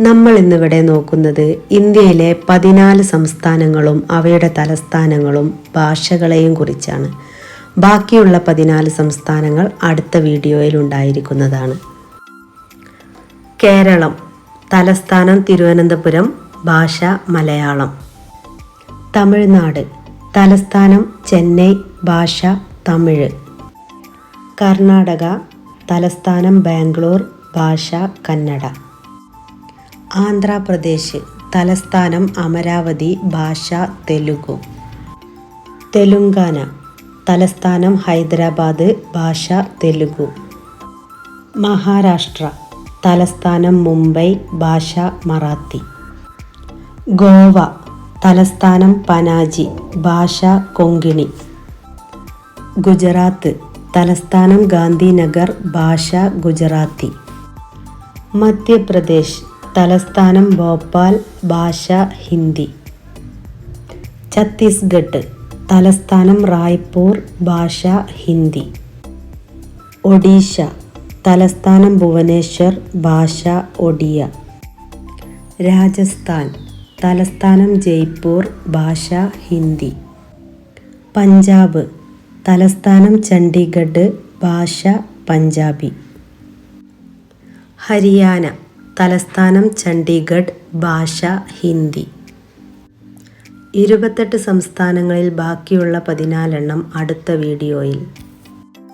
നമ്മൾ ഇന്നിവിടെ നോക്കുന്നത് ഇന്ത്യയിലെ പതിനാല് സംസ്ഥാനങ്ങളും അവയുടെ തലസ്ഥാനങ്ങളും ഭാഷകളെയും കുറിച്ചാണ്. ബാക്കിയുള്ള പതിനാല് സംസ്ഥാനങ്ങൾ അടുത്ത വീഡിയോയിൽ ഉണ്ടായിരിക്കുന്നതാണ്. കേരളം തലസ്ഥാനം തിരുവനന്തപുരം ഭാഷ മലയാളം. തമിഴ്നാട് തലസ്ഥാനം ചെന്നൈ ഭാഷ തമിഴ്. കർണാടക തലസ്ഥാനം ബാംഗ്ലൂർ ഭാഷ കന്നഡ. ആന്ധ്രാപ്രദേശ് തലസ്ഥാനം അമരാവതി ഭാഷ തെലുഗു. തെലുങ്കാന തലസ്ഥാനം ഹൈദരാബാദ് ഭാഷ തെലുഗു. മഹാരാഷ്ട്ര തലസ്ഥാനം മുംബൈ ഭാഷ മറാത്തി. ഗോവ തലസ്ഥാനം പനാജി ഭാഷ കൊങ്കിണി. ഗുജറാത്ത് തലസ്ഥാനം ഗാന്ധിനഗർ ഭാഷ ഗുജറാത്തി. മധ്യപ്രദേശ് തലസ്ഥാനം ഭോപ്പാൽ ഭാഷ ഹിന്ദി. ഛത്തീസ്ഗഡ് തലസ്ഥാനം റായ്പൂർ ഭാഷ ഹിന്ദി. ഒഡീഷ തലസ്ഥാനം ഭുവനേശ്വർ ഭാഷ ഒഡിയ. രാജസ്ഥാൻ തലസ്ഥാനം ജയ്പൂർ ഭാഷ ഹിന്ദി. പഞ്ചാബ് തലസ്ഥാനം ചണ്ഡീഗഡ് ഭാഷ പഞ്ചാബി. ഹരിയാന തലസ്ഥാനം ചണ്ഡീഗഡ് ഭാഷ ഹിന്ദി. ഇരുപത്തെട്ട് സംസ്ഥാനങ്ങളിൽ ബാക്കിയുള്ള പതിനാലെണ്ണം അടുത്ത വീഡിയോയിൽ.